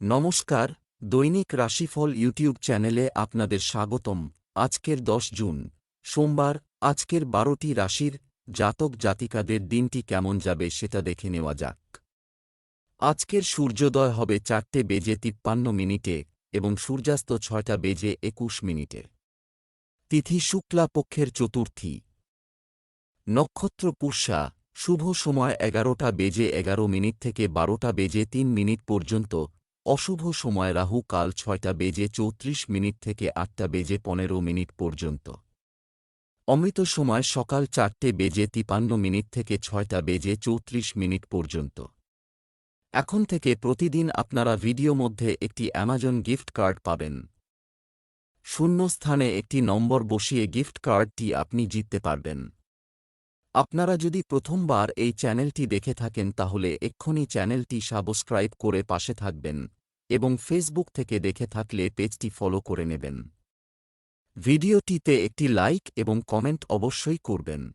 নমস্কার, দৈনিক রাশিফল ইউটিউব চ্যানেলে আপনাদের স্বাগতম। আজকের দশ জুন, সোমবার, আজকের বারোটি রাশির জাতক জাতিকাদের দিনটি কেমন যাবে সেটা দেখে নেওয়া যাক। আজকের সূর্যোদয় হবে চারটে বেজে তিপ্পান্ন মিনিটে এবং সূর্যাস্ত ছয়টা বেজে একুশ মিনিটে। তিথি শুক্লা পক্ষের চতুর্থী। নক্ষত্র পুষ্যা শুভ সময় এগারোটা বেজে এগারো মিনিট থেকে বারোটা বেজে তিন মিনিট পর্যন্ত অশুভ সময় রাহু কাল ছয়টা বেজে চৌত্রিশ মিনিট থেকে আটটা বেজে পনেরো মিনিট পর্যন্ত। অমৃত সময় সকাল চারটে বেজে তিপান্ন মিনিট থেকে ছয়টা বেজে চৌত্রিশ মিনিট পর্যন্ত। এখন থেকে প্রতিদিন আপনারা ভিডিও মধ্যে একটি অ্যামাজন গিফট কার্ড পাবেন। শূন্য স্থানে একটি নম্বর বসিয়ে গিফট কার্ডটি আপনি জিততে পারবেন। আপনারা যদি প্রথমবার এই চ্যানেলটি দেখে থাকেন তাহলে এক্ষুনি চ্যানেলটি সাবস্ক্রাইব করে পাশে থাকবেন। এবং ফেসবুক থেকে দেখে থাকলে পেজটি ফলো করে নেবেন। ভিডিওটিতে একটি লাইক এবং কমেন্ট অবশ্যই করবেন।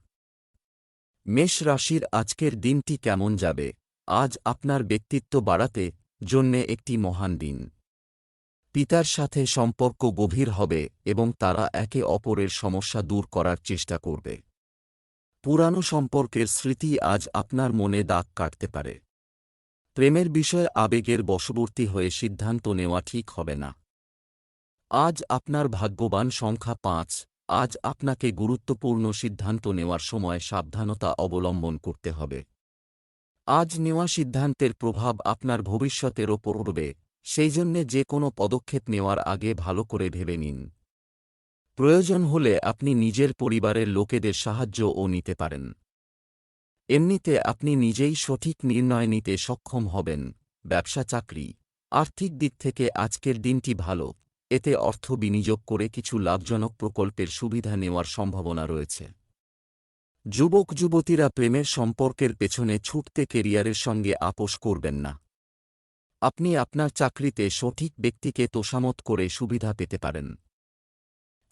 মেষ রাশির আজকের দিনটি কেমন যাবে? আজ আপনার ব্যক্তিত্ব বাড়াতে জন্যে একটি মহান দিন। পিতার সাথে সম্পর্ক গভীর হবে এবং তারা একে অপরের সমস্যা দূর করার চেষ্টা করবে। পুরানো সম্পর্কের স্মৃতি আজ আপনার মনে দাগ কাটতে পারে। প্রেমের বিষয়ে আবেগের বশবর্তী হয়ে সিদ্ধান্ত নেওয়া ঠিক হবে না। আজ আপনার ভাগ্যবান সংখ্যা পাঁচ, আজ আপনাকে গুরুত্বপূর্ণ সিদ্ধান্ত নেওয়ার সময় সাবধানতা অবলম্বন করতে হবে। আজ নেওয়া সিদ্ধান্তের প্রভাব আপনার ভবিষ্যতের ওপর উঠবে সেই জন্যে যে কোনো পদক্ষেপ নেওয়ার আগে ভালো করে ভেবে নিন। প্রয়োজন হলে আপনি নিজের পরিবারের লোকেদের সাহায্যও নিতে পারেন। এমনিতে আপনি নিজেই সঠিক নির্ণয় নিতে সক্ষম হবেন, ব্যবসা চাকরি, আর্থিক দিক থেকে আজকের দিনটি ভালো, এতে অর্থ বিনিয়োগ করে কিছু লাভজনক প্রকল্পের সুবিধা নেওয়ার সম্ভাবনা রয়েছে। যুবক, যুবতীরা প্রেমের সম্পর্কের পেছনে ছুটতে কেরিয়ারের সঙ্গে আপোষ করবেন না। আপনি আপনার চাকরিতে সঠিক ব্যক্তিকে তোষামত করে সুবিধা পেতে পারেন।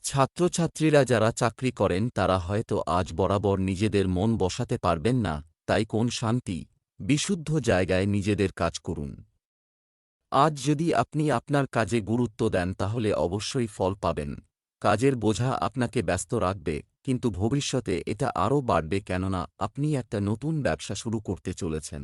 ছাত্রছাত্রীরা যারা চাকরি করেন, তারা হয়তো আজ বরাবর নিজেদের মন বসাতে পারবেন না, তাই কোন শান্তি? বিশুদ্ধ জায়গায় নিজেদের কাজ করুন। আজ যদি আপনি আপনার কাজে গুরুত্ব দেন, তাহলে অবশ্যই ফল পাবেন। কাজের বোঝা আপনাকে ব্যস্ত রাখবে, কিন্তু ভবিষ্যতে এটা আরও বাড়বে কেননা আপনি একটা নতুন ব্যবসা শুরু করতে চলেছেন।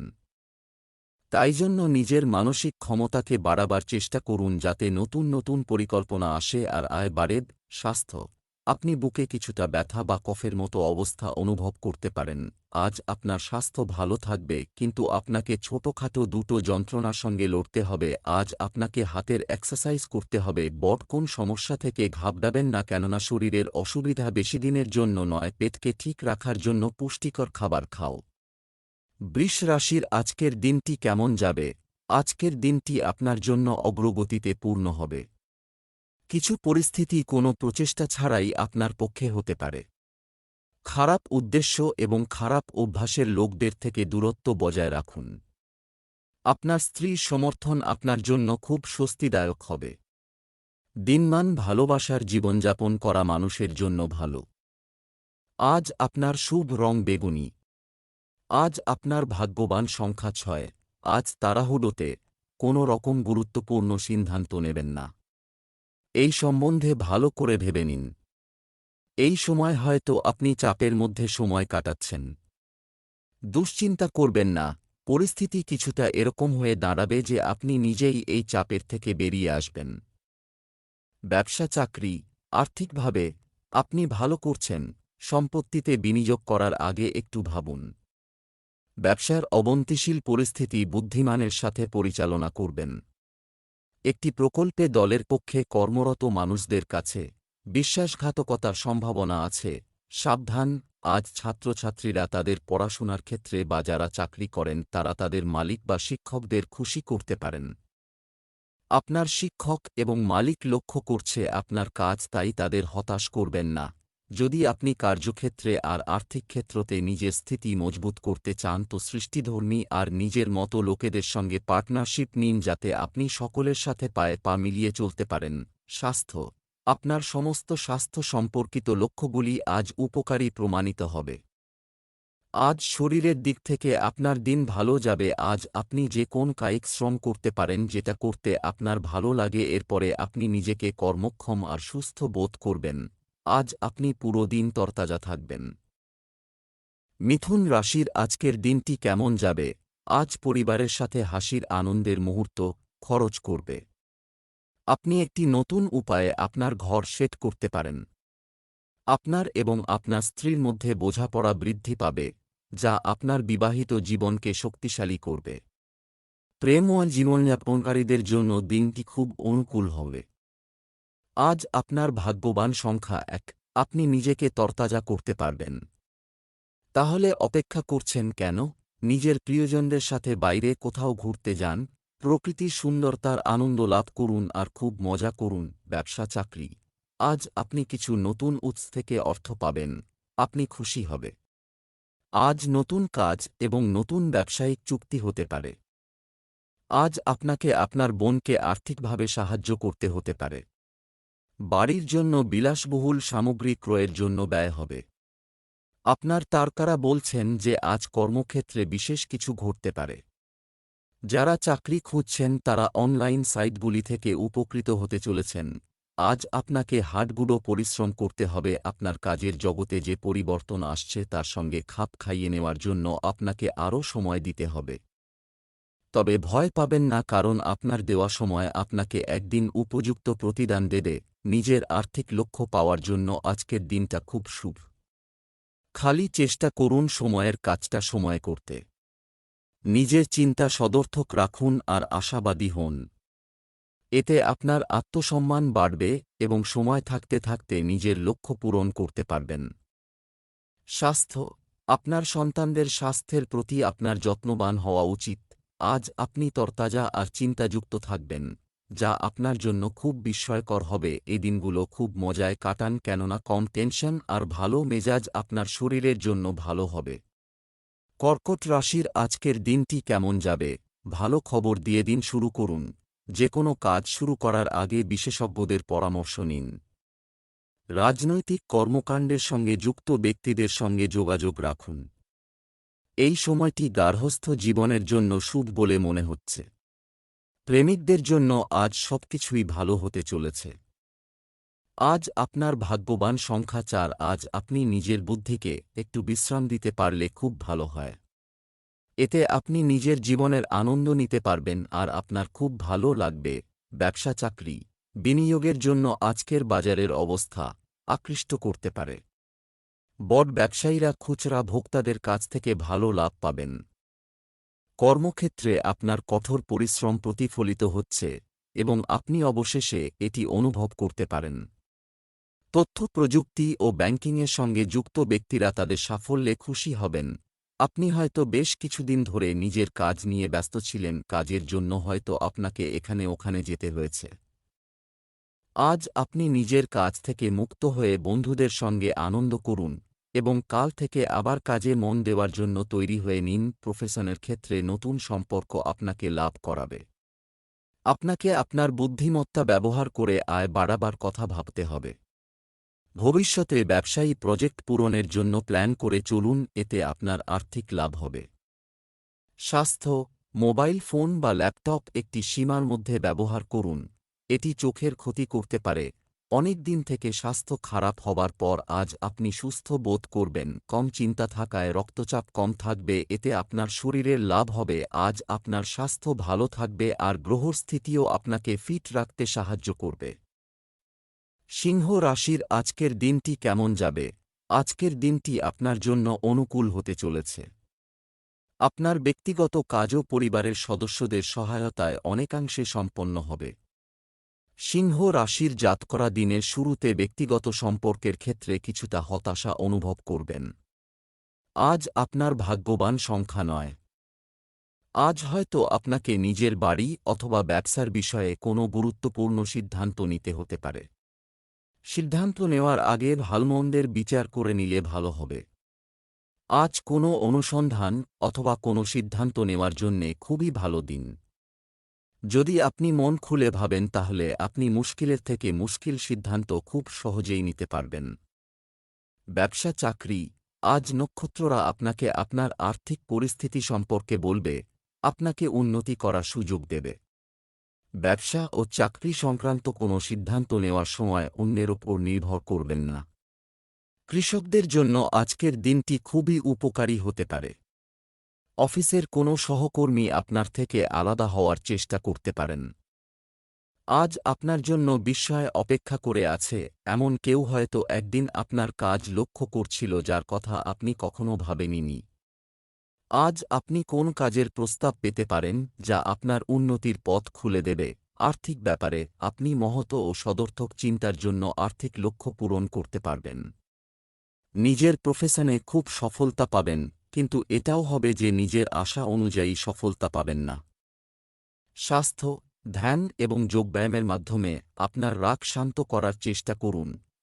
তাই জন্য নিজের মানসিক ক্ষমতাকে বাড়াবার চেষ্টা করুন, যাতে নতুন নতুন পরিকল্পনা আসে আর আয় বাড়ে। স্বাস্থ্য। আপনি বুকে কিছুটা ব্যথা বা কফের মতো অবস্থা অনুভব করতে পারেন। আজ আপনার স্বাস্থ্য ভালো থাকবে, কিন্তু আপনাকে ছোটখাটো দুটো যন্ত্রণার সঙ্গে লড়তে হবে। আজ আপনাকে হাতের এক্সারসাইজ করতে হবে। বট কোন সমস্যা থেকে ঘাবড়াবেন না কেননা শরীরের অসুবিধা বেশি দিনের জন্য নয়, পেটকে ঠিক রাখার জন্য পুষ্টিকর খাবার খাও। বৃষ রাশির আজকের দিনটি কেমন যাবে? আজকের দিনটি আপনার জন্য অগ্রগতিতে পূর্ণ হবে। কিছু পরিস্থিতি কোনো প্রচেষ্টা ছাড়াই আপনার পক্ষে হতে পারে। খারাপ উদ্দেশ্য এবং খারাপ অভ্যাসের লোকদের থেকে দূরত্ব বজায় রাখুন। আপনার স্ত্রীর সমর্থন আপনার জন্য খুব স্বস্তিদায়ক হবে। দিনমান ভালোবাসার জীবনযাপন করা মানুষের জন্য ভালো। আজ আপনার শুভ রং বেগুনি। আজ আপনার ভাগ্যবান সংখ্যা ছয়। আজ তাড়াহুড়োতে কোনো রকম গুরুত্বপূর্ণ সিদ্ধান্ত নেবেন না। এই সম্বন্ধে ভালো করে ভেবে নিন। এই সময় হয়তো আপনি চাপের মধ্যে সময় কাটাচ্ছেন। দুশ্চিন্তা করবেন না, পরিস্থিতি কিছুটা এরকম হয়ে দাঁড়াবে যে আপনি নিজেই এই চাপের থেকে বেরিয়ে আসবেন। ব্যবসা চাকরি, আর্থিকভাবে আপনি ভালো করছেন, সম্পত্তিতে বিনিয়োগ করার আগে একটু ভাবুন। ব্যবসার অবন্তিশীল পরিস্থিতি বুদ্ধিমানের সাথে পরিচালনা করবেন। একটি প্রকল্পে দলের পক্ষে কর্মরত মানুষদের কাছে বিশ্বাসঘাতকতার সম্ভাবনা আছে। সাবধান, আজ ছাত্রছাত্রীরা তাদের পড়াশোনার ক্ষেত্রে বা যারা চাকরি করেন, তারা তাদের মালিক বা শিক্ষকদের খুশি করতে পারেন। আপনার শিক্ষক এবং মালিক লক্ষ্য করছে আপনার কাজ তাই তাদের হতাশ করবেন না। যদি আপনি কার্যক্ষেত্রে আর আর্থিক ক্ষেত্রতে নিজের স্থিতি মজবুত করতে চান, তো সৃষ্টিধর্মী আর নিজের মতো লোকেদের সঙ্গে পার্টনারশিপ নিন যাতে আপনি সকলের সাথে পায়ে পা মিলিয়ে চলতে পারেন। স্বাস্থ্য। আপনার সমস্ত স্বাস্থ্য সম্পর্কিত লক্ষ্যগুলি আজ উপকারী প্রমাণিত হবে। আজ শরীরের দিক থেকে আপনার দিন ভালো যাবে। আজ আপনি যে কোন কায়িক শ্রম করতে পারেন, যেটা করতে আপনার ভালো লাগে, এরপরে আপনি নিজেকে কর্মক্ষম আর সুস্থ বোধ করবেন। আজ আপনি পুরো দিন তরতাজা থাকবেন। মিথুন রাশির আজকের দিনটি কেমন যাবে? আজ পরিবারের সাথে হাসির আনন্দের মুহূর্ত খরচ করবে। আপনি একটি নতুন উপায়ে আপনার ঘর সেট করতে পারেন। আপনার এবং আপনার স্ত্রীর মধ্যে বোঝাপড়া বৃদ্ধি পাবে, যা আপনার বিবাহিত জীবনকে শক্তিশালী করবে। প্রেম ও জীবনযাপনকারীদের জন্য দিনটি খুব অনুকূল হবে। আজ আপনার ভাগ্যবান সংখ্যা এক। আপনি নিজেকে তরতাজা করতে পারবেন। তাহলে অপেক্ষা করছেন কেন? নিজের প্রিয়জনদের সাথে বাইরে কোথাও ঘুরতে যান, প্রকৃতির সুন্দরতার আনন্দ লাভ করুন আর খুব মজা করুন, ব্যবসা, চাকরি। আজ আপনি কিছু নতুন উৎস থেকে অর্থ পাবেন, আপনি খুশি হবে। আজ নতুন কাজ এবং নতুন ব্যবসায়িক চুক্তি হতে পারে। আজ আপনাকে আপনার বোনকে আর্থিকভাবে সাহায্য করতে হতে পারে। বাড়ির জন্য বিলাসবহুল সামগ্রী ক্রয়ের জন্য ব্যয় হবে। আপনার তারকারা বলছেন যে আজ কর্মক্ষেত্রে বিশেষ কিছু ঘটতে পারে। যারা চাকরি খুঁজছেন তারা অনলাইন সাইটগুলি থেকে উপকৃত হতে চলেছেন। আজ আপনাকে হাটগুলো পরিশ্রম করতে হবে আপনার কাজের জগতে যে পরিবর্তন আসছে তার সঙ্গে খাপ খাইয়ে নেওয়ার জন্য আপনাকে আরও সময় দিতে হবে। তবে ভয় পাবেন না কারণ আপনার দেওয়া সময় আপনাকে একদিন উপযুক্ত প্রতিদান দেবে। নিজের আর্থিক লক্ষ্য পাওয়ার জন্য আজকের দিনটা খুব শুভ। খালি চেষ্টা করুন সময়ের কাজটা সময় করতে। নিজের চিন্তা সদর্থক রাখুন আর আশাবাদী হন। এতে আপনার আত্মসম্মান বাড়বে এবং সময় থাকতে থাকতে নিজের লক্ষ্য পূরণ করতে পারবেন। স্বাস্থ্য, আপনার সন্তানদের স্বাস্থ্যের প্রতি আপনার যত্নবান হওয়া উচিত। আজ আপনি তরতাজা আর চিন্তাযুক্ত থাকবেন। যা আপনার জন্য খুব বিস্ময়কর হবে। এই দিনগুলো খুব মজায় কাটান কেননা কম টেনশন আর ভালো মেজাজ আপনার শরীরের জন্য ভালো হবে। কর্কট রাশির আজকের দিনটি কেমন যাবে? ভালো খবর দিয়ে দিন শুরু করুন। যে কোনো কাজ শুরু করার আগে বিশেষজ্ঞদের পরামর্শ নিন। রাজনৈতিক কর্মকাণ্ডের সঙ্গে যুক্ত ব্যক্তিদের সঙ্গে যোগাযোগ রাখুন। এই সময়টি গার্হস্থ জীবনের জন্য শুভ বলে মনে হচ্ছে। প্রেমিকদের জন্য আজ সবকিছুই ভালো হতে চলেছে। আজ আপনার ভাগ্যবান সংখ্যা চার, আজ আপনি নিজের বুদ্ধিকে একটু বিশ্রাম দিতে পারলে খুব ভালো হয়। এতে আপনি নিজের জীবনের আনন্দ নিতে পারবেন আর আপনার খুব ভালো লাগবে। ব্যবসা চাকরি, বিনিয়োগের জন্য আজকের বাজারের অবস্থা আকৃষ্ট করতে পারে। বড় ব্যবসায়ীরা খুচরা ভোক্তাদের কাছ থেকে ভালো লাভ পাবেন। কর্মক্ষেত্রে আপনার কঠোর পরিশ্রম প্রতিফলিত হচ্ছে, এবং আপনি অবশেষে এটি অনুভব করতে পারেন। তথ্য প্রযুক্তি ও ব্যাংকিংয়ের সঙ্গে যুক্ত ব্যক্তিরা তাদের সাফল্যে খুশি হবেন। আপনি হয়তো বেশ কিছুদিন ধরে নিজের কাজ নিয়ে ব্যস্ত ছিলেন, কাজের জন্য হয়তো আপনাকে এখানে ওখানে যেতে হয়েছে। আজ আপনি নিজের কাজ থেকে মুক্ত হয়ে বন্ধুদের সঙ্গে আনন্দ করুন। এবং কাল থেকে আবার কাজে মন দেওয়ার জন্য তৈরি হয়ে নিন প্রফেশনের ক্ষেত্রে নতুন সম্পর্ক আপনাকে লাভ করাবে। আপনাকে আপনার বুদ্ধিমত্তা ব্যবহার করে আয় বাড়াবার কথা ভাবতে হবে। ভবিষ্যতে ব্যবসায়ী প্রজেক্ট পূরণের জন্য প্ল্যান করে চলুন, এতে আপনার আর্থিক লাভ হবে। স্বাস্থ্য, মোবাইল ফোন বা ল্যাপটপ একটি সীমার মধ্যে ব্যবহার করুন। এটি চোখের ক্ষতি করতে পারে। অনেক দিন থেকে স্বাস্থ্য খারাপ হবার পর আজ আপনি সুস্থ বোধ করবেন, কম চিন্তা থাকায় রক্তচাপ কম থাকবে, এতে আপনার শরীরের লাভ হবে, আজ আপনার স্বাস্থ্য ভালো থাকবে আর গ্রহর স্থিতিও আপনাকে ফিট রাখতে সাহায্য করবে। সিংহ রাশির আজকের দিনটি কেমন যাবে? আজকের দিনটি আপনার জন্য অনুকূল হতে চলেছে। আপনার ব্যক্তিগত কাজও পরিবারের সদস্যদের সহায়তায় অনেকাংশে সম্পন্ন হবে। সিংহ রাশির জাত করা দিনের শুরুতে ব্যক্তিগত সম্পর্কের ক্ষেত্রে কিছুটা হতাশা অনুভব করবেন। আজ আপনার ভাগ্যবান সংখ্যা নয়। আজ হয়তো আপনাকে নিজের বাড়ি অথবা ব্যবসার বিষয়ে কোনো গুরুত্বপূর্ণ সিদ্ধান্ত নিতে হতে পারে। সিদ্ধান্ত নেওয়ার আগে ভালমন্দের বিচার করে নিলে ভালো হবে। আজ কোনো অনুসন্ধান অথবা কোনো সিদ্ধান্ত নেওয়ার জন্যে খুবই ভালো দিন। যদি আপনি মন খুলে ভাবেন, তাহলে আপনি মুশকিলের থেকে মুশকিল সিদ্ধান্ত খুব সহজেই নিতে পারবেন। ব্যবসা চাকরি। আজ নক্ষত্ররা আপনাকে আপনার আর্থিক পরিস্থিতি সম্পর্কে বলবে, আপনাকে উন্নতি করার সুযোগ দেবে। ব্যবসা ও চাকরি সংক্রান্ত কোনো সিদ্ধান্ত নেওয়ার সময় অন্যের ওপর নির্ভর করবেন না। কৃষকদের জন্য আজকের দিনটি খুবই উপকারী হতে পারে। অফিসের কোনো সহকর্মী আপনার থেকে আলাদা হওয়ার চেষ্টা করতে পারেন। আজ আপনার জন্য বিস্ময় অপেক্ষা করে আছে, এমন কেউ হয়তো একদিন আপনার কাজ লক্ষ্য করছিল যার কথা আপনি কখনো ভাবেননি। আজ আপনি কোন কাজের প্রস্তাব পেতে পারেন, যা আপনার উন্নতির পথ খুলে দেবে? আর্থিক ব্যাপারে আপনি মহত ও সদর্থক চিন্তার জন্য আর্থিক লক্ষ্য পূরণ করতে পারবেন। নিজের প্রফেশনে খুব সফলতা পাবেন কিন্তু এটাও হবে যে নিজের আশা অনুযায়ী সফলতা পাবেন না। স্বাস্থ্য, ধ্যান এবং যোগব্যায়ামের মাধ্যমে আপনার রাগ শান্ত করার চেষ্টা করুন।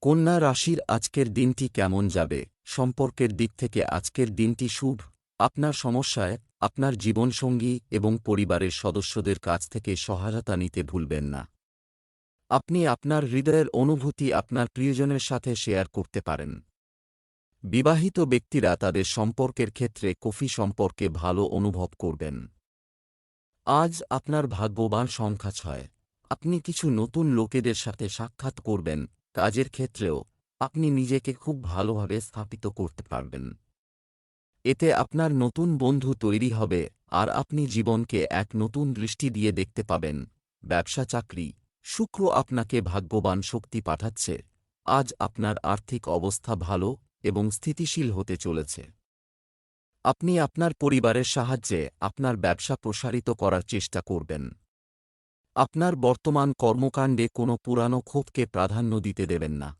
কন্যা রাশির আজকের দিনটি কেমন যাবে? সম্পর্কের দিক থেকে আজকের দিনটি শুভ। আপনার সমস্যায়, আপনার জীবনসঙ্গী এবং পরিবারের সদস্যদের কাছ থেকে সহায়তা নিতে ভুলবেন না। আপনি আপনার হৃদয়ের অনুভূতি আপনার প্রিয়জনের সাথে শেয়ার করতে পারেন। বিবাহিত ব্যক্তিরা তাদের সম্পর্কের ক্ষেত্রে কফি সম্পর্কে ভালো অনুভব করবেন। আজ আপনার ভাগ্যবান সংখ্যা ছয়। আপনি কিছু নতুন লোকেদের সাথে সাক্ষাৎ করবেন। কাজের ক্ষেত্রেও আপনি নিজেকে খুব ভালোভাবে স্থাপিত করতে পারবেন। এতে আপনার নতুন বন্ধু তৈরি হবে আর আপনি জীবনকে এক নতুন দৃষ্টি দিয়ে দেখতে পাবেন। ব্যবসা চাকরি, শুক্র আপনাকে ভাগ্যবান শক্তি পাঠাচ্ছে। আজ আপনার আর্থিক অবস্থা ভালো এবং স্থিতিশীল হতে চলেছে। আপনি আপনার পরিবারের সাহায্যে আপনার ব্যবসা প্রসারিত করার চেষ্টা করবেন। আপনার বর্তমান কর্মকাণ্ডে কোনো পুরানো ক্ষোভকে প্রাধান্য দিতে দেবেন না।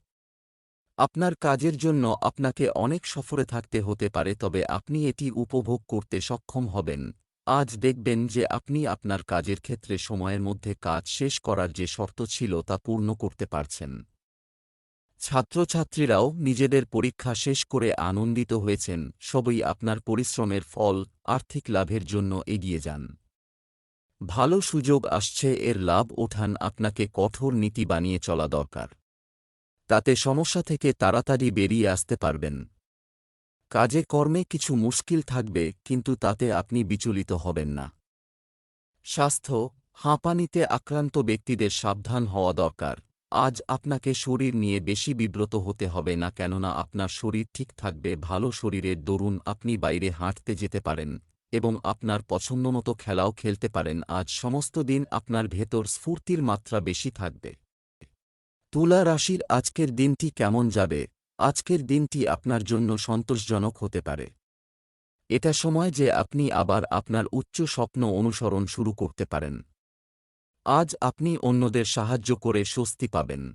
আপনার কাজের জন্য আপনাকে অনেক সফরে থাকতে হতে পারে, তবে আপনি এটি উপভোগ করতে সক্ষম হবেন। আজ দেখবেন যে আপনি আপনার কাজের ক্ষেত্রে সময়ের মধ্যে কাজ শেষ করার যে শর্ত ছিল তা পূর্ণ করতে পারছেন। ছাত্রছাত্রীরাও নিজেদের পরীক্ষা শেষ করে আনন্দিত হয়েছেন, সবই আপনার পরিশ্রমের ফল, আর্থিক লাভের জন্য এগিয়ে যান। ভালো সুযোগ আসছে, এর লাভ ওঠান আপনাকে কঠোর নীতি বানিয়ে চলা দরকার। তাতে সমস্যা থেকে তাড়াতাড়ি বেরিয়ে আসতে পারবেন। কাজে কর্মে কিছু মুশকিল থাকবে, কিন্তু তাতে আপনি বিচলিত হবেন না। স্বাস্থ্য, হাঁপানিতে আক্রান্ত ব্যক্তিদের সাবধান হওয়া দরকার। আজ আপনাকে শরীর নিয়ে বেশি বিব্রত হতে হবে না, কেননা আপনার শরীর ঠিক থাকবে, ভালো শরীরের দরুন, আপনি বাইরে হাঁটতে যেতে পারেন। এবং আপনার পছন্দমতো খেলাও খেলতে পারেন। আজ সমস্ত দিন আপনার ভেতর স্ফূর্তির মাত্রা বেশি থাকবে। তুলা রাশির আজকের দিনটি কেমন যাবে? আজকের দিনটি আপনার জন্য সন্তোষজনক হতে পারে। এটা সময় যে আপনি আবার আপনার উচ্চ স্বপ্ন অনুসরণ শুরু করতে পারেন। আজ আপনি অন্যদের সাহায্য করে স্বস্তি পাবেন।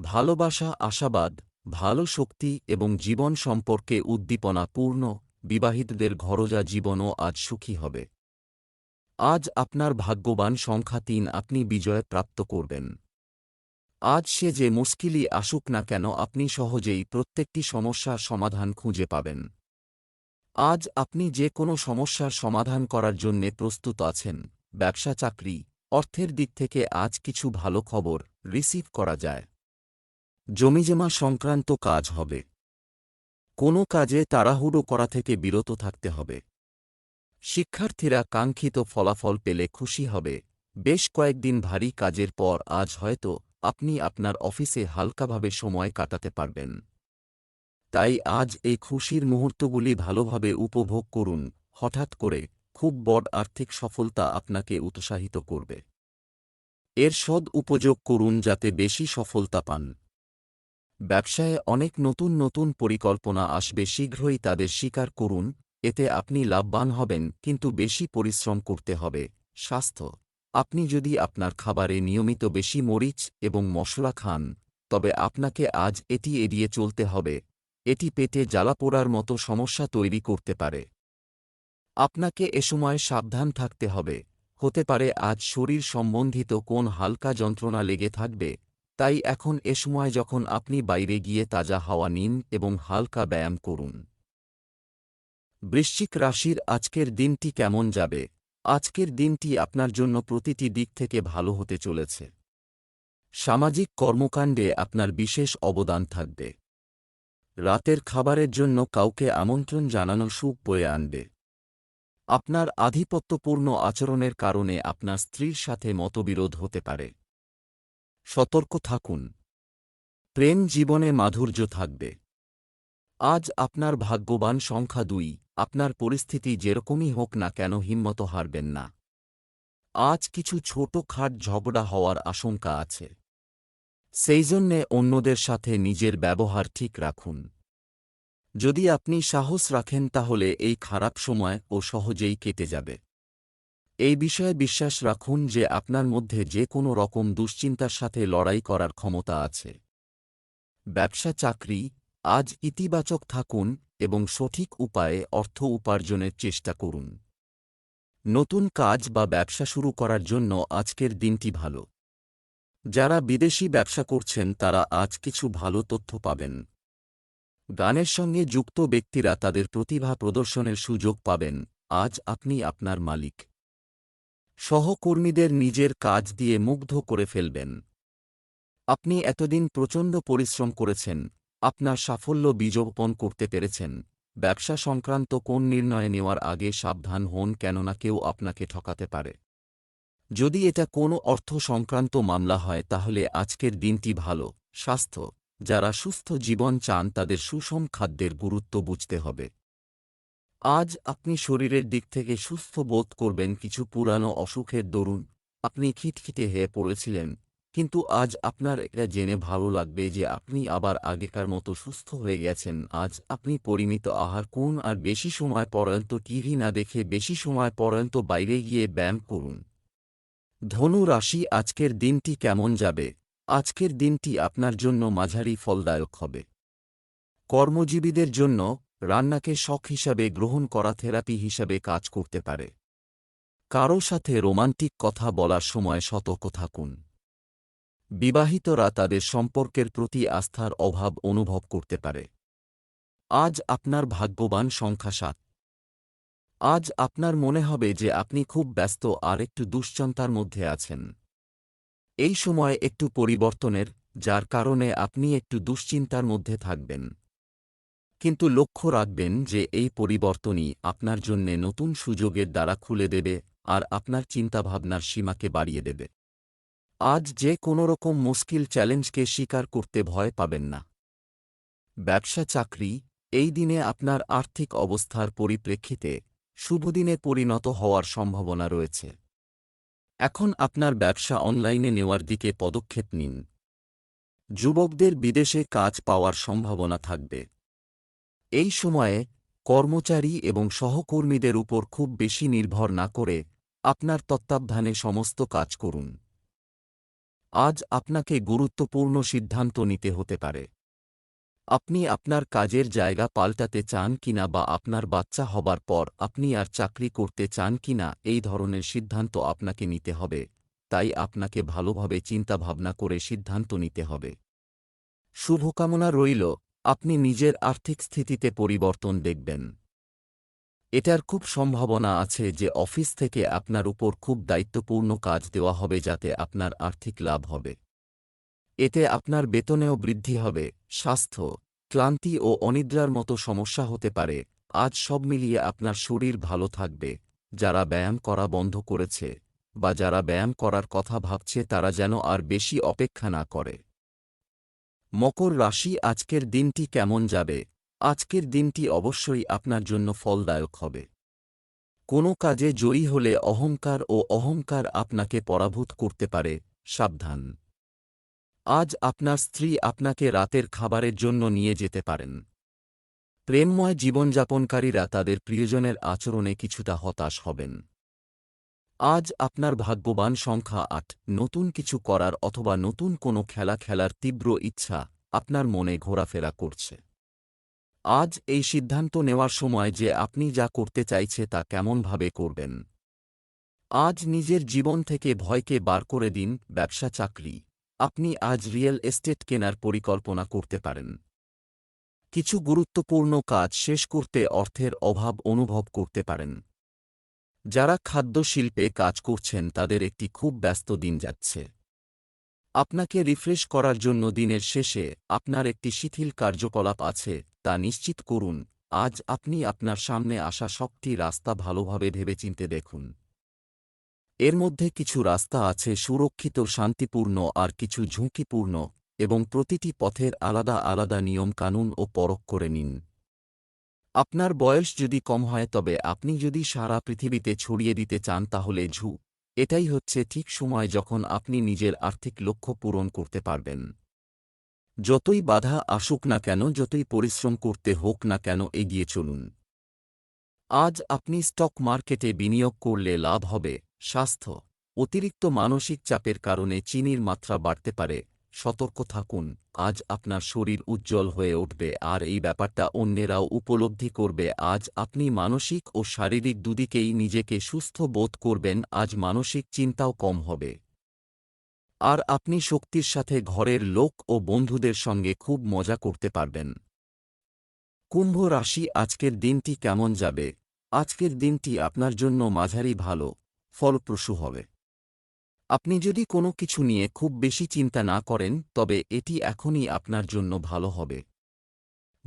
ভালোবাসা, আশাবাদ, ভালো শক্তি এবং জীবন সম্পর্কে উদ্দীপনা পূর্ণ। বিবাহিতদের ঘরোজা জীবনও আজ সুখী হবে। আজ আপনার ভাগ্যবান সংখ্যা তিন, আপনি বিজয় প্রাপ্ত করবেন। আজ সে যে মুশকিলই আসুক না কেন, আপনি সহজেই প্রত্যেকটি সমস্যার সমাধান খুঁজে পাবেন। আজ আপনি যে কোনো সমস্যার সমাধান করার জন্যে প্রস্তুত আছেন, ব্যবসা, চাকরি, অর্থের দিক থেকে আজ কিছু ভালো খবর রিসিভ করা যায়। জমিজমা সংক্রান্ত কাজ হবে। কোনো কাজে তাড়াহুড়ো করা থেকে বিরত থাকতে হবে। শিক্ষার্থীরা কাঙ্ক্ষিত ফলাফল পেলে খুশি হবে। বেশ কয়েকদিন ভারী কাজের পর আজ হয়তো আপনি আপনার অফিসে হালকাভাবে সময় কাটাতে পারবেন। তাই আজ এই খুশির মুহূর্তগুলি ভালোভাবে উপভোগ করুন। হঠাৎ করে খুব বড় আর্থিক সফলতা আপনাকে উৎসাহিত করবে। এর সদ উপযোগ করুন যাতে বেশি সফলতা পান। ব্যবসায়ে অনেক নতুন নতুন পরিকল্পনা আসবে, শীঘ্রই তাদের স্বীকার করুন, এতে আপনি লাভবান হবেন, কিন্তু বেশি পরিশ্রম করতে হবে। স্বাস্থ্য। আপনি যদি আপনার খাবারে নিয়মিত বেশি মরিচ এবং মশলা খান, তবে আপনাকে আজ এটি এড়িয়ে চলতে হবে। এটি পেটে জ্বালা পোড়ার মতো সমস্যা তৈরি করতে পারে। আপনাকে এ সময় সাবধান থাকতে হবে। হতে পারে আজ শরীর সম্বন্ধিত কোন হালকা যন্ত্রণা লেগে থাকবে। তাই এখন এ সময় যখন আপনি বাইরে গিয়ে তাজা হাওয়া নিন এবং হালকা ব্যায়াম করুন। বৃশ্চিক রাশির আজকের দিনটি কেমন যাবে? আজকের দিনটি আপনার জন্য প্রতিটি দিক থেকে ভালো হতে চলেছে। সামাজিক কর্মকাণ্ডে আপনার বিশেষ অবদান থাকবে। রাতের খাবারের জন্য কাউকে আমন্ত্রণ জানানো সুখ বয়ে আনবে। আপনার আধিপত্যপূর্ণ আচরণের কারণে আপনার স্ত্রীর সাথে মতবিরোধ হতে পারে। সতর্ক থাকুন। প্রেম জীবনে মাধুর্য থাকবে। আজ আপনার ভাগ্যবান সংখ্যা দুই, আপনার পরিস্থিতি যেরকমই হোক না কেন হিম্মত হারবেন না। আজ কিছু ছোট খাট ঝগড়া হওয়ার আশঙ্কা আছে। সেই জন্যে অন্যদের সাথে নিজের ব্যবহার ঠিক রাখুন। যদি আপনি সাহস রাখেন তাহলে এই খারাপ সময় ও সহজেই কেটে যাবে। এই বিষয়ে বিশ্বাস রাখুন যে আপনার মধ্যে যে কোনো রকম দুশ্চিন্তার সাথে লড়াই করার ক্ষমতা আছে। ব্যবসা চাকরি, আজ ইতিবাচক থাকুন এবং সঠিক উপায়ে অর্থ উপার্জনের চেষ্টা করুন। নতুন কাজ বা ব্যবসা শুরু করার জন্য আজকের দিনটি ভালো। যারা বিদেশি ব্যবসা করছেন তারা আজ কিছু ভালো তথ্য পাবেন। গানের সঙ্গে যুক্ত ব্যক্তিরা তাদের প্রতিভা প্রদর্শনের সুযোগ পাবেন। আজ আপনি আপনার মালিক। সহকর্মীদের নিজের কাজ দিয়ে মুগ্ধ করে ফেলবেন। আপনি এতদিন প্রচণ্ড পরিশ্রম করেছেন, আপনার সাফল্য বীজোপন করতে পেরেছেন। ব্যবসা সংক্রান্ত কোন নির্ণয় নেওয়ার আগে সাবধান হন কেননা কেউ আপনাকে ঠকাতে পারে। যদি এটা কোনো অর্থ সংক্রান্ত মামলা হয় তাহলে আজকের দিনটি ভালো, স্বাস্থ্য। যারা সুস্থ জীবন চান তাদের সুষম খাদ্যের গুরুত্ব বুঝতে হবে। আজ আপনি শরীরের দিক থেকে সুস্থ বোধ করবেন কিছু পুরানো অসুখের দরুন। আপনি খিটখিটে হয়ে পড়েছিলেন। কিন্তু আজ আপনার এটা জেনে ভালো লাগবে যে আপনি আবার আগেকার মতো সুস্থ হয়ে গেছেন। আজ আপনি পরিমিত আহার কোন আর বেশি সময় পর্যন্ত টিভি না দেখে বেশি সময় পর্যন্ত বাইরে গিয়ে ব্যায়াম করুন। ধনু রাশি, আজকের দিনটি কেমন যাবে? আজকের দিনটি আপনার জন্য মাঝারি ফলদায়ক হবে। কর্মজীবীদের জন্য রান্নাকে শখ হিসাবে গ্রহণ করা থেরাপি হিসাবে কাজ করতে পারে। কারও সাথে রোমান্টিক কথা বলার সময় সতর্ক থাকুন। বিবাহিতরা তাদের সম্পর্কের প্রতি আস্থার অভাব অনুভব করতে পারে। আজ আপনার ভাগ্যবান সংখ্যা সাত। আজ আপনার মনে হবে যে আপনি খুব ব্যস্ত আর একটু দুশ্চন্তার মধ্যে আছেন। এই সময় একটু পরিবর্তনের, যার কারণে আপনি একটু দুশ্চিন্তার মধ্যে থাকবেন। কিন্তু লক্ষ্য রাখবেন যে এই পরিবর্তনই আপনার জন্যে নতুন সুযোগের দ্বারা খুলে দেবে আর আপনার চিন্তাভাবনার সীমাকে বাড়িয়ে দেবে। আজ যে কোনোরকম মুশকিল চ্যালেঞ্জকে স্বীকার করতে ভয় পাবেন না। ব্যবসা চাকরি, এই দিনে আপনার আর্থিক অবস্থার পরিপ্রেক্ষিতে শুভদিনে পরিণত হওয়ার সম্ভাবনা রয়েছে। এখন আপনার ব্যবসা অনলাইনে নেওয়ার দিকে পদক্ষেপ নিন। যুবকদের বিদেশে কাজ পাওয়ার সম্ভাবনা থাকবে। এই সময়ে কর্মচারী এবং সহকর্মীদের উপর খুব বেশি নির্ভর না করে আপনার তত্ত্বাবধানে সমস্ত কাজ করুন। আজ আপনাকে গুরুত্বপূর্ণ সিদ্ধান্ত নিতে হতে পারে। আপনি আপনার কাজের জায়গা পাল্টাতে চান কিনা বা আপনার বাচ্চা হবার পর আপনি আর চাকরি করতে চান কিনা এই ধরনের সিদ্ধান্ত আপনাকে নিতে হবে, তাই আপনাকে ভালোভাবে চিন্তাভাবনা করে সিদ্ধান্ত নিতে হবে। শুভকামনা রইল। আপনি নিজের আর্থিক স্থিতিতে পরিবর্তন দেখবেন। এটার খুব সম্ভাবনা আছে যে অফিস থেকে আপনার উপর খুব দায়িত্বপূর্ণ কাজ দেওয়া হবে যাতে আপনার আর্থিক লাভ হবে। এতে আপনার বেতনেও বৃদ্ধি হবে, স্বাস্থ্য, ক্লান্তি ও অনিদ্রার মতো সমস্যা হতে পারে। আজ সব মিলিয়ে আপনার শরীর ভালো থাকবে। যারা ব্যায়াম করা বন্ধ করেছে বা যারা ব্যায়াম করার কথা ভাবছে তারা যেন আর বেশি অপেক্ষা না করে। মকর রাশি আজকের দিনটি কেমন যাবে? আজকের দিনটি অবশ্যই আপনার জন্য ফলদায়ক হবে। কোনো কাজে জয়ী হলে অহংকার ও অহংকার আপনাকে পরাভূত করতে পারে। সাবধান। আজ আপনার স্ত্রী আপনাকে রাতের খাবারের জন্য নিয়ে যেতে পারেন। প্রেমময় জীবনযাপনকারীরা তাদের প্রিয়জনের আচরণে কিছুটা হতাশ হবেন। আজ আপনার ভাগ্যবান সংখ্যা আট। নতুন কিছু করার অথবা নতুন কোনো খেলা খেলার তীব্র ইচ্ছা আপনার মনে ঘোরাফেরা করছে। আজ এই সিদ্ধান্ত নেওয়ার সময় যে আপনি যা করতে চাইছে তা কেমনভাবে করবেন। আজ নিজের জীবন থেকে ভয়কে বার করে দিন, ব্যবসা, চাকরি। আপনি আজ রিয়েল এস্টেট কেনার পরিকল্পনা করতে পারেন। কিছু গুরুত্বপূর্ণ কাজ শেষ করতে অর্থের অভাব অনুভব করতে পারেন। যারা খাদ্য শিল্পে কাজ করছেন তাদের একটি খুব ব্যস্ত দিন যাচ্ছে। আপনাকে রিফ্রেশ করার জন্য দিনের শেষে আপনার একটি শিথিল কার্যকলাপ আছে, তা নিশ্চিত করুন। আজ আপনি আপনার সামনে আসা সবটি রাস্তা ভালোভাবে ভেবেচিন্তে দেখুন। এর মধ্যে কিছু রাস্তা আছে সুরক্ষিত, শান্তিপূর্ণ আর কিছু ঝুঁকিপূর্ণ এবং প্রতিটি পথের আলাদা আলাদা নিয়মকানুন ও পরখ করে নিন। আপনার বয়স যদি কম হয় তবে আপনি যদি সারা পৃথিবীতে ছড়িয়ে দিতে চান তাহলে ঝু, এটাই হচ্ছে ঠিক সময় যখন আপনি নিজের আর্থিক লক্ষ্য পূরণ করতে পারবেন। যতই বাধা আসুক না কেন, যতই পরিশ্রম করতে হোক না কেন, এগিয়ে চলুন। আজ আপনি স্টক মার্কেটে বিনিয়োগ করলে লাভ হবে, স্বাস্থ্য, অতিরিক্ত মানসিক চাপের কারণে চিনির মাত্রা বাড়তে পারে সতর্ক থাকুন, আজ আপনার শরীর উজ্জ্বল হয়ে উঠবে, আর এই ব্যাপারটা অন্যেরাও উপলব্ধি করবে, আজ আপনি মানসিক ও শারীরিক দুদিকেই নিজেকে সুস্থ বোধ করবেন, আজ মানসিক চিন্তাও কম হবে। আর আপনি শক্তির সাথে ঘরের লোক ও বন্ধুদের সঙ্গে খুব মজা করতে পারবেন। কুম্ভ রাশি, আজকের দিনটি কেমন যাবে? আজকের দিনটি আপনার জন্য মাঝারি ভালো, ফলপ্রসূ হবে। আপনি যদি কোনো কিছু নিয়ে খুব বেশি চিন্তা না করেন, তবে এটি এখনই আপনার জন্য ভালো হবে।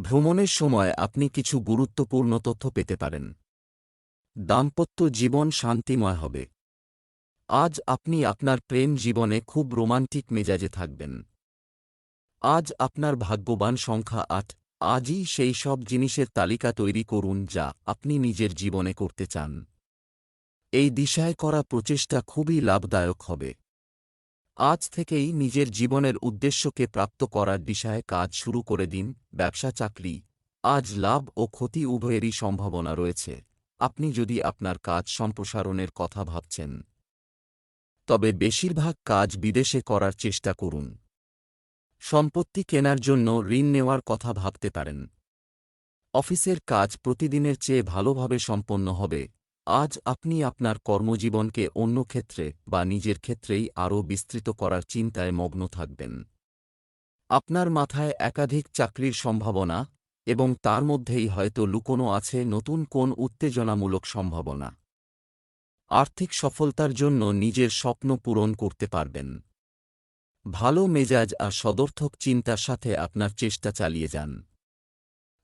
ভ্রমণের সময় আপনি কিছু গুরুত্বপূর্ণ তথ্য পেতে পারেন। দাম্পত্য জীবন শান্তিময় হবে। আজ আপনি আপনার প্রেম জীবনে খুব রোমান্টিক মেজাজে থাকবেন। আজ আপনার ভাগ্যবান সংখ্যা আট। আজই সেই সব জিনিসের তালিকা তৈরি করুন যা আপনি নিজের জীবনে করতে চান। এই দিশায় করা প্রচেষ্টা খুবই লাভদায়ক হবে। আজ থেকেই নিজের জীবনের উদ্দেশ্যকে প্রাপ্ত করার দিশায় কাজ শুরু করে দিন, ব্যবসা, চাকরি। আজ লাভ ও ক্ষতি উভয়েরই সম্ভাবনা রয়েছে। আপনি যদি আপনার কাজ সম্প্রসারণের কথা ভাবছেন। তবে বেশিরভাগ কাজ বিদেশে করার চেষ্টা করুন। সম্পত্তি কেনার জন্য ঋণ নেওয়ার কথা ভাবতে পারেন। অফিসের কাজ প্রতিদিনের চেয়ে ভালোভাবে সম্পন্ন হবে। আজ আপনি আপনার কর্মজীবনকে অন্য ক্ষেত্রে বা নিজের ক্ষেত্রেই আরও বিস্তৃত করার চিন্তায় মগ্ন থাকবেন। আপনার মাথায় একাধিক চাকরির সম্ভাবনা এবং তার মধ্যেই হয়তো লুকোনো আছে নতুন কোন উত্তেজনামূলক সম্ভাবনা। আর্থিক সফলতার জন্য নিজের স্বপ্ন পূরণ করতে পারবেন। ভালো মেজাজ আর সদর্থক চিন্তার সাথে আপনার চেষ্টা চালিয়ে যান।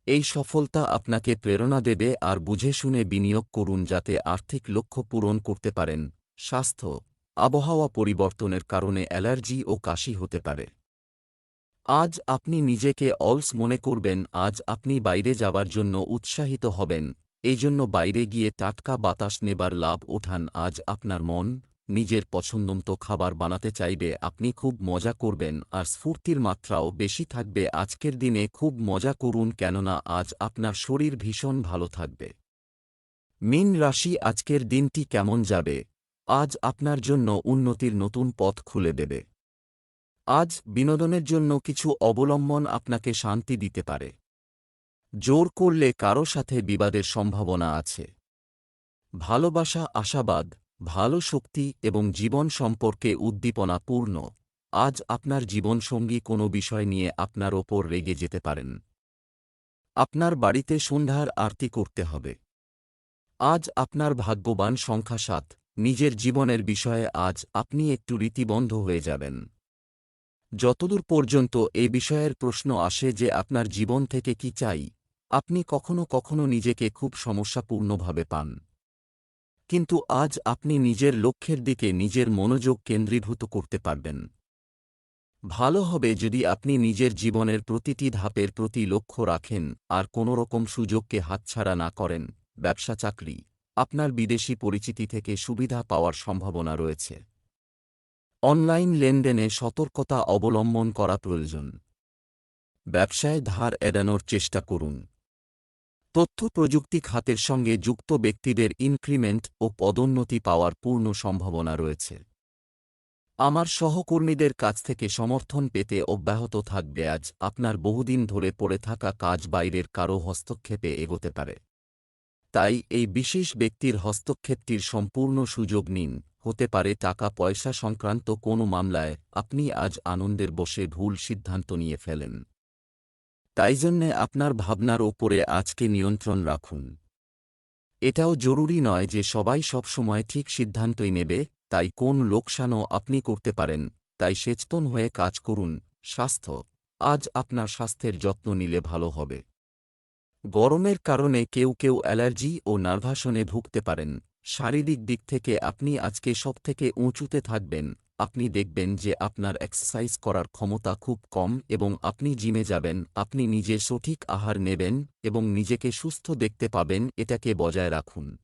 এই সফলতা আপনাকে প্রেরণা দেবে আর বুঝে শুনে বিনিয়োগ করুন যাতে আর্থিক লক্ষ্য পূরণ করতে পারেন। স্বাস্থ্য, আবহাওয়া পরিবর্তনের কারণে অ্যালার্জি ও কাশি হতে পারে। আজ আপনি নিজেকে অলস মনে করবেন, আজ আপনি বাইরে যাবার জন্য উৎসাহিত হবেন এই জন্য বাইরে গিয়ে টাটকা বাতাস নেবার লাভ ওঠান, আজ আপনার মন নিজের পছন্দমতো খাবার বানাতে চাইবে, আপনি খুব মজা করবেন আর স্ফূর্তির মাত্রাও বেশি থাকবে। আজকের দিনে খুব মজা করুন, কেননা আজ আপনার শরীর ভীষণ ভালো থাকবে। মিন রাশি, আজকের দিনটি কেমন যাবে? আজ আপনার জন্য উন্নতির নতুন পথ খুলে দেবে। আজ বিনোদনের জন্য কিছু অবলম্বন আপনাকে শান্তি দিতে পারে। জোর করলে কারও সাথে বিবাদের সম্ভাবনা আছে। ভালোবাসা, আশাবাদ ভালো শক্তি এবং জীবন সম্পর্কে উদ্দীপনা পূর্ণ আজ আপনার জীবনসঙ্গী কোনো বিষয় নিয়ে আপনার ওপর রেগে যেতে পারেন। আপনার বাড়িতে সন্ধ্যার আরতি করতে হবে। আজ আপনার ভাগ্যবান সংখ্যা সাত। নিজের জীবনের বিষয়ে আজ আপনি একটু রীতিবন্ধ হয়ে যাবেন। যতদূর পর্যন্ত এ বিষয়ের প্রশ্ন আসে যে আপনার জীবন থেকে কি চাই, আপনি কখনো কখনো নিজেকে খুব সমস্যাপূর্ণভাবে পান। কিন্তু আজ আপনি নিজের লক্ষ্যের দিকে নিজের মনোযোগ কেন্দ্রীভূত করতে পারবেন। ভালো হবে যদি আপনি নিজের জীবনের প্রতিটি ধাপের প্রতি লক্ষ্য রাখেন আর কোনোরকম সুযোগকে হাতছাড়া না করেন। ব্যবসা, চাকরি, আপনার বিদেশি পরিচিতি থেকে সুবিধা পাওয়ার সম্ভাবনা রয়েছে। অনলাইন লেনদেনে সতর্কতা অবলম্বন করা প্রয়োজন। ব্যবসায় ধার এড়ানোর চেষ্টা করুন। তথ্য প্রযুক্তি খাতের সঙ্গে যুক্ত ব্যক্তিদের ইনক্রিমেন্ট ও পদোন্নতি পাওয়ার পূর্ণ সম্ভাবনা রয়েছে। আমার সহকর্মীদের কাছ থেকে সমর্থন পেতে অব্যাহত থাকবে আজ। আপনার বহুদিন ধরে পড়ে থাকা কাজ বাইরের কারও হস্তক্ষেপে এগোতে পারে। তাই এই বিশেষ ব্যক্তির হস্তক্ষেপটির সম্পূর্ণ সুযোগ নিন। হতে পারে টাকা পয়সা সংক্রান্ত কোনো মামলায় আপনি আজ আনন্দের বসে ভুল সিদ্ধান্ত নিয়ে ফেলেন। তাই জন্যে আপনার ভাবনার ওপরে আজকে নিয়ন্ত্রণ রাখুন। এটাও জরুরি নয় যে সবাই সবসময় ঠিক সিদ্ধান্তই নেবে, তাই কোন লোকসানও আপনি করতে পারেন, তাই সচেতন হয়ে কাজ করুন, স্বাস্থ্য, আজ আপনার স্বাস্থ্যের যত্ন নিলে ভালো হবে। গরমের কারণে কেউ কেউ অ্যালার্জি ও নার্ভাসনে ভুগতে পারেন, শারীরিক দিক থেকে আপনি আজকে সবথেকে উঁচুতে থাকবেন। আপনি দেখবেন যে আপনার এক্সারসাইজ করার ক্ষমতা খুব কম এবং আপনি জিমে যাবেন, আপনি নিজে সঠিক আহার নেবেন এবং নিজেকে সুস্থ দেখতে পাবেন, এটাকে বজায় রাখুন।